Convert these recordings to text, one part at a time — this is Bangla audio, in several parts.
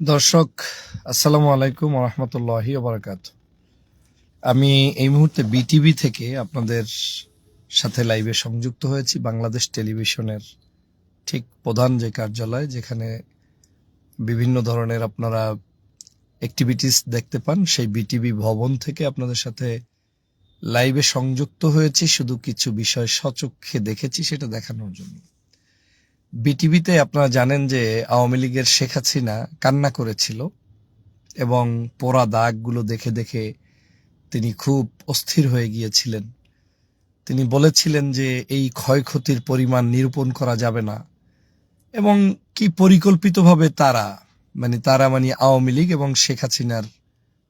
দর্শক, আসসালামু আলাইকুম রহমতুল্লাহি বারাকাত। আমি এই মুহূর্তে বিটিভি থেকে আপনাদের সাথে লাইভে সংযুক্ত হয়েছি, বাংলাদেশ টেলিভিশনের ঠিক প্রধান যে কার্যালয়, যেখানে বিভিন্ন ধরনের আপনারা অ্যাক্টিভিটিস দেখতে পান। সেই বিটিভি ভবন থেকে আপনাদের সাথে লাইভে সংযুক্ত হয়েছি। শুধু কিছু বিষয় সচক্ষে দেখেছি, সেটা দেখানোর জন্য। বিটিভিতে আপনারা জানেন যে আওয়ামী লীগের শেখ হাসিনা কান্না করেছিল এবং পোড়া দাগগুলো দেখে দেখে তিনি খুব অস্থির হয়ে গিয়েছিলেন। তিনি বলেছিলেন যে এই ক্ষয়ক্ষতির পরিমাণ নিরূপণ করা যাবে না এবং কি পরিকল্পিতভাবে তারা মানে তারা মানে আওয়ামী লীগ এবং শেখ হাসিনার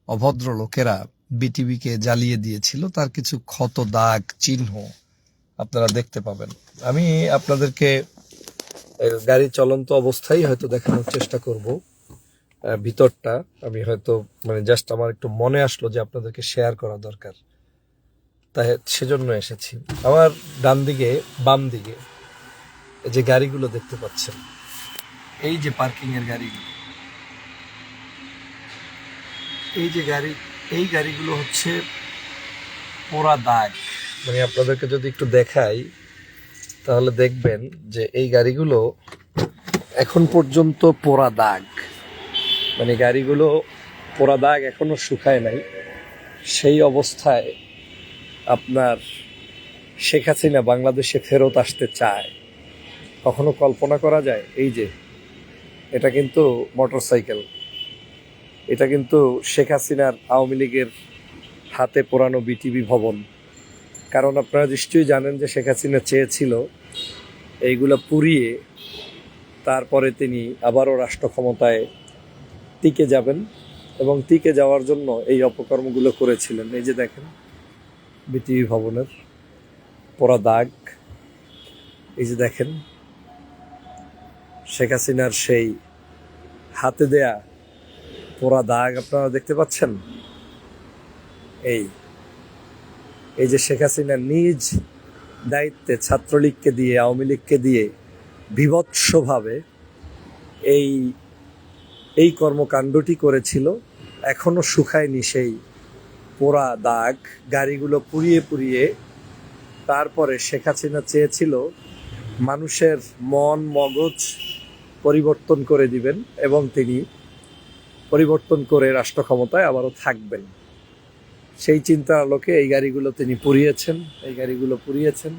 অভদ্র লোকেরা বিটিভিকে জ্বালিয়ে দিয়েছিল, তার কিছু ক্ষত দাগ, চিহ্ন আপনারা দেখতে পাবেন। আমি আপনাদেরকে গাড়ি চলন্ত অবস্থায় হয়তো দেখানোর চেষ্টা করব। ভিতরটা আমি হয়তো মানে জাস্ট আমার একটু মনে আসলো যে আপনাদেরকে শেয়ার করা দরকার। তাই সেজন্য এসেছি। আমার ডান দিকে, বাম দিকে যে গাড়িগুলো দেখতে পাচ্ছেন, এই যে পার্কিং এর গাড়িগুলো। এই যে গাড়ি, এই গাড়িগুলো হচ্ছে পোড়া দাগ। মানে আপনাদেরকে যদি একটু দেখাই তাহলে দেখবেন যে এই গাড়িগুলো এখন পর্যন্ত পোড়া দাগ। মানে গাড়িগুলো পোড়া দাগ এখনও শুকায় নাই। সেই অবস্থায় আপনার শেখ হাসিনা বাংলাদেশে ফেরত আসতে চায়। কখনো কল্পনা করা যায়? এই যে, এটা কিন্তু মোটরসাইকেল। এটা কিন্তু শেখ হাসিনার আওয়ামী লীগের হাতে পোড়ানো বিটিভি ভবন। কারণ আপনারা নিশ্চয়ই জানেন যে শেখ হাসিনা চেয়েছিল এইগুলো পুড়িয়ে তারপরে তিনি আবারও রাষ্ট্র ক্ষমতায় টিকে যাবেন এবং টিকে যাওয়ার জন্য এই অপকর্মগুলো করেছিলেন। এই যে দেখেন, বিটিভি ভবনের পোড়া দাগ। এই যে দেখেন, শেখ হাসিনার সেই হাতে দেয়া পোড়া দাগ আপনারা দেখতে পাচ্ছেন? এই এই যে শেখ হাসিনা নিজ দায়িত্বে ছাত্রলীগকে দিয়ে, আওয়ামী লীগকে দিয়ে বিভৎসভাবে এই এই কর্মকাণ্ডটি করেছিল, এখনও শুকায়নি সেই পোড়া দাগ, গাড়িগুলো পুড়িয়ে পুড়িয়ে তারপরে শেখ হাসিনা চেয়েছিল মানুষের মন, মগজ পরিবর্তন করে দিবেন এবং তিনি পরিবর্তন করে রাষ্ট্র ক্ষমতায় আবারও থাকবেন। সেই চিন্তার আলোকে এই গাড়িগুলো তিনি পুড়িয়েছেন, এই গাড়িগুলো পুড়িয়েছেন।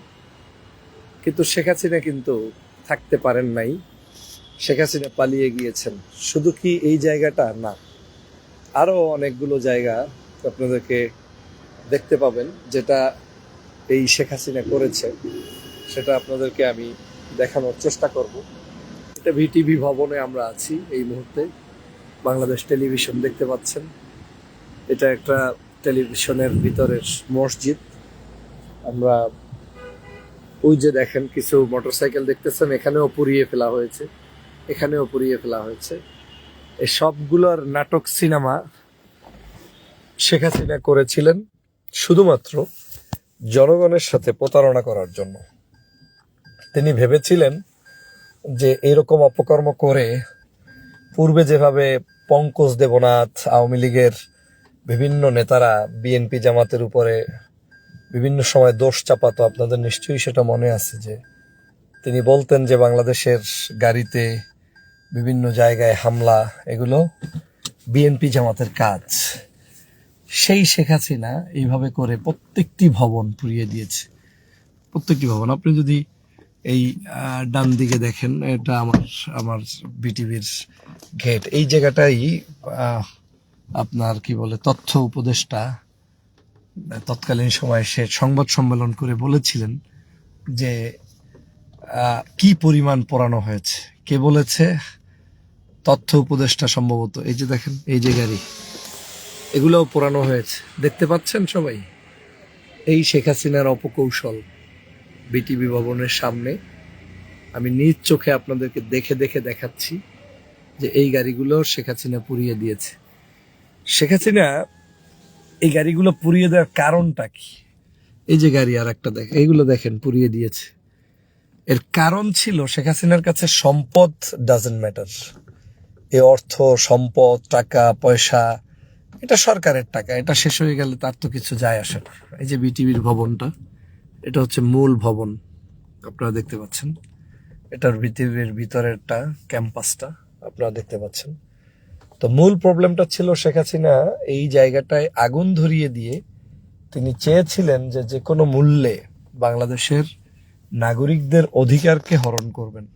কিন্তু শেখ হাসিনা কিন্তু থাকতে পারেন নাই। শেখ হাসিনা পালিয়ে গিয়েছেন। শুধু কি এই জায়গাটা? না। আরও অনেকগুলো জায়গা আপনাদেরকে দেখতে পাবেন, যেটা এই শেখ হাসিনা করেছে। সেটা আপনাদেরকে আমি দেখানোর চেষ্টা করব। এটা ভিটিভি ভবনে আমরা আছি এই মুহূর্তে। বাংলাদেশ টেলিভিশন দেখতে পাচ্ছেন। এটা একটা টেলিভিশনের ভিতরের মসজিদ। আমরা ওই যে দেখেন কিছু মোটরসাইকেল দেখতেছেন, এখানেও পুড়িয়ে ফেলা হয়েছে, এখানেও পুড়িয়ে ফেলা হয়েছে। এই সবগুলোর নাটক সিনেমা শেখ হাসিনা করেছিলেন শুধুমাত্র জনগণের সাথে প্রতারণা করার জন্য। তিনি ভেবেছিলেন যে এরকম অপকর্ম করে পূর্বে যেভাবে পঙ্কজ দেবনাথ, আওয়ামী লীগের বিভিন্ন নেতারা বিএনপি জামাতের উপরে বিভিন্ন সময় দোষ চাপাতো, আপনাদের নিশ্চয়ই সেটা মনে আছে যে তিনি বলতেন যে বাংলাদেশের গাড়িতে বিভিন্ন জায়গায় হামলা, এগুলো বিএনপি জামাতের কাজ। সেই শেখ হাসিনা এইভাবে করে প্রত্যেকটি ভবন পুড়িয়ে দিয়েছে। প্রত্যেকটি ভবন। আপনি যদি এই ডান দিকে দেখেন, এটা আমার আমার বিটিভির গেট এই জায়গাটাই আপনার কি বলে, তথ্য উপদেষ্টা তৎকালীন সময়ে সে সংবাদ সম্মেলন করে বলেছিলেন যে কি পরিমাণ পড়ানো হয়েছে। কে বলেছে? তথ্য উপদেষ্টা সম্ভবত, এই যে দেখেন, এই যে গাড়ি, এগুলোও পোড়ানো হয়েছে। দেখতে পাচ্ছেন সবাই? এই শেখ হাসিনার অপকৌশল বিটিভি ভবনের সামনে। আমি নিজ চোখে আপনাদেরকে দেখে দেখে দেখাচ্ছি যে এই গাড়িগুলো শেখ হাসিনা পুড়িয়ে দিয়েছে। শেখ হাসিনা এই গাড়িগুলো পুড়িয়ে দেওয়ার কারণটা কি? এই যে গাড়ি আর একটা দেখ এইগুলো দেখেন পুড়িয়ে দিয়েছে। এর কারণ ছিল শেখ হাসিনার কাছে সম্পদ ডাজেন্ট ম্যাটার এ অর্থ সম্পদ টাকা পয়সা এটা সরকারের টাকা এটা শেষ হয়ে গেলে তার তো কিছু যায় আসে না। এই যে বিটিভির ভবনটা এটা হচ্ছে মূল ভবন আপনারা দেখতে পাচ্ছেন। এটার বিটিভির ভিতরেরটা ক্যাম্পাসটা আপনারা দেখতে পাচ্ছেন। তো মূল প্রবলেমটা ছিল শেখ হাসিনা এই জায়গাটায় আগুন ধরিয়ে দিয়ে তিনি চেয়েছিলেন যে যে কোনো মূল্যে বাংলাদেশের নাগরিকদের অধিকারকে হরণ করবেন।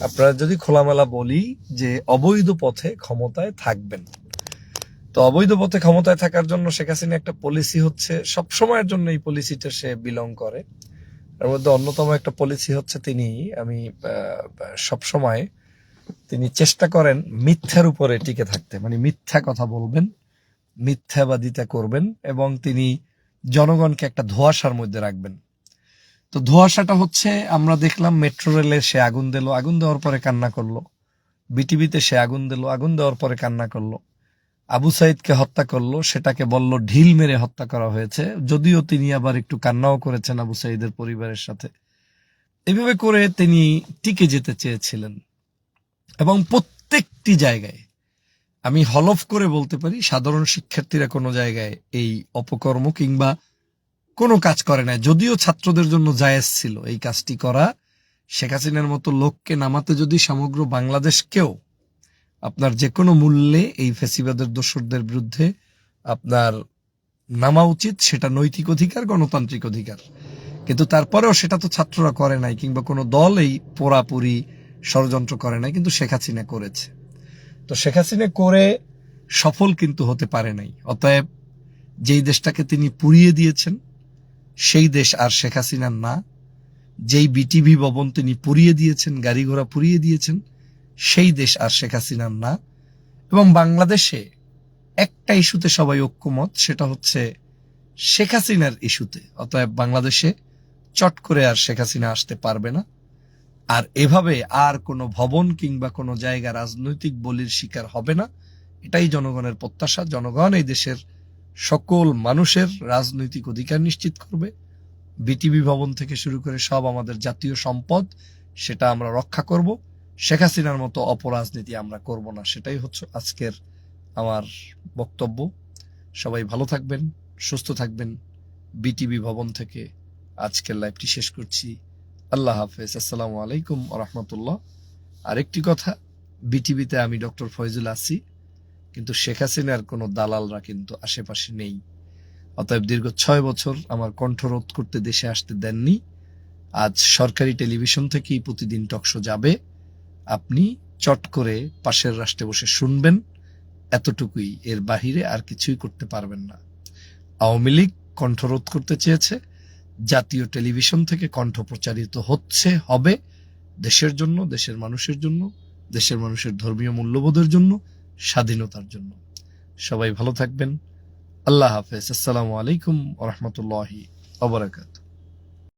আপনারা যদি খোলামেলা বলি যে অবৈধ পথে ক্ষমতায় থাকবেন। তো অবৈধ পথে ক্ষমতায় থাকার জন্য শেখ হাসিনা একটা পলিসি হচ্ছে সব সময়ের জন্য এই পলিসিটা সে বিলং করে। এর মধ্যে অন্যতম একটা পলিসি হচ্ছে তিনি, আমি সব সময় তিনি চেষ্টা করেন মিথ্যার উপরে টিকে থাকতে মানে মিথ্যা কথা বলবেন, মিথ্যাবাদিতা করবেন, এবং তিনি জনগণকে একটা ধোঁয়াশার মধ্যে রাখবেন। তো ধোঁয়াশাটা হচ্ছে, আমরা দেখলাম মেট্রো রেলে সে আগুন দিল, আগুন দেওয়ার পরে কান্না করল। বিটিভিতে সে আগুন দিল, আগুন দেওয়ার পরে কান্না করল। আবু সাইদকে হত্যা করল, সেটাকে বলল ঢিল মেরে হত্যা করা হয়েছে। যদিও তিনি আবার একটু কান্নাও করেছেন আবু সাইদের পরিবারের সাথে। এভাবে করে তিনি টিকে যেতে চেয়েছিলেন। এবং প্রত্যেকটি জায়গায়, আমি হলফ করে বলতে পারি, সাধারণ শিক্ষার্থীরা কোনো জায়গায় এই অপকর্ম কিংবা কোনো কাজ করে না। যদিও ছাত্রদের জন্য জায়েজ ছিল এই কাজটি করা, শেখ হাসিনার মতো লোককে নামাতে যদি সমগ্র বাংলাদেশকেও আপনার যে কোনো মূল্যে এই ফেসিবাদের দোসরদের বিরুদ্ধে আপনার নামা উচিত, সেটা নৈতিক অধিকার, গণতান্ত্রিক অধিকার। কিন্তু তারপরেও সেটা তো ছাত্ররা করে নাই কিংবা কোনো দল এই পোড়াপুরি ষড়যন্ত্র করে নাই, কিন্তু শেখ হাসিনা করেছে। তো শেখ হাসিনা করে সফল কিন্তু হতে পারে নাই। অতএব যেই দেশটাকে তিনি পুড়িয়ে দিয়েছেন, সেই দেশ আর শেখ হাসিনার না। যেই বিটিভি ভবন তিনি পুড়িয়ে দিয়েছেন গাড়ি ঘোড়া পুড়িয়ে দিয়েছেন, সেই দেশ আর শেখ হাসিনার না। এবং বাংলাদেশে একটা ইস্যুতে সবাই ঐক্যমত, সেটা হচ্ছে শেখ হাসিনার ইস্যুতে। অতএব বাংলাদেশে চট করে আর শেখ হাসিনা আসতে পারবে না। আর এভাবে আর কোনো ভবন কিংবা কোনো জায়গা রাজনৈতিক বলির শিকার হবে না। এটাই জনগণের প্রত্যাশা। জনগণ এই দেশের সকল মানুষের রাজনৈতিক অধিকার নিশ্চিত করবে। বিটিভি ভবন থেকে শুরু করে সব আমাদের জাতীয় সম্পদ, সেটা আমরা রক্ষা করব। শেখ হাসিনার মতো অপরাজনীতি আমরা করব না। সেটাই হচ্ছে আজকের আমার বক্তব্য। সবাই ভালো থাকবেন, সুস্থ থাকবেন। বিটিভি ভবন থেকে আজকের লাইভটি শেষ করছি। আল্লাহ হাফেজ। আসসালামু আলাইকুম রহমতুল্লাহ। আরেকটি কথা, বিটিভিতে আমি ডক্টর ফয়জুল আছি, কিন্তু শেখ হাসিনার কোনো দালালরা কিন্তু আশেপাশে নেই। অতএব দীর্ঘ ছয় বছর আমার কণ্ঠরোধ করতে দেশে আসতে দেননি। আজ সরকারি টেলিভিশন থেকেই প্রতিদিন টকশো যাবে। আপনি চট করে পাশের রাষ্ট্রে বসে শুনবেন, এতটুকুই। এর বাহিরে আর কিছুই করতে পারবেন না। আওয়ামী লীগ কণ্ঠরোধ করতে চেয়েছে জাতীয় টেলিভিশন থেকে কণ্ঠ প্রচারিত হচ্ছে, হবে দেশের জন্য, দেশের মানুষের জন্য, দেশের মানুষের ধর্মীয় মূল্যবোধের জন্য, স্বাধীনতার জন্য। সবাই ভালো থাকবেন। আল্লাহ হাফেজ। আসসালামু আলাইকুম রহমতুল্লাহি অবরাকাত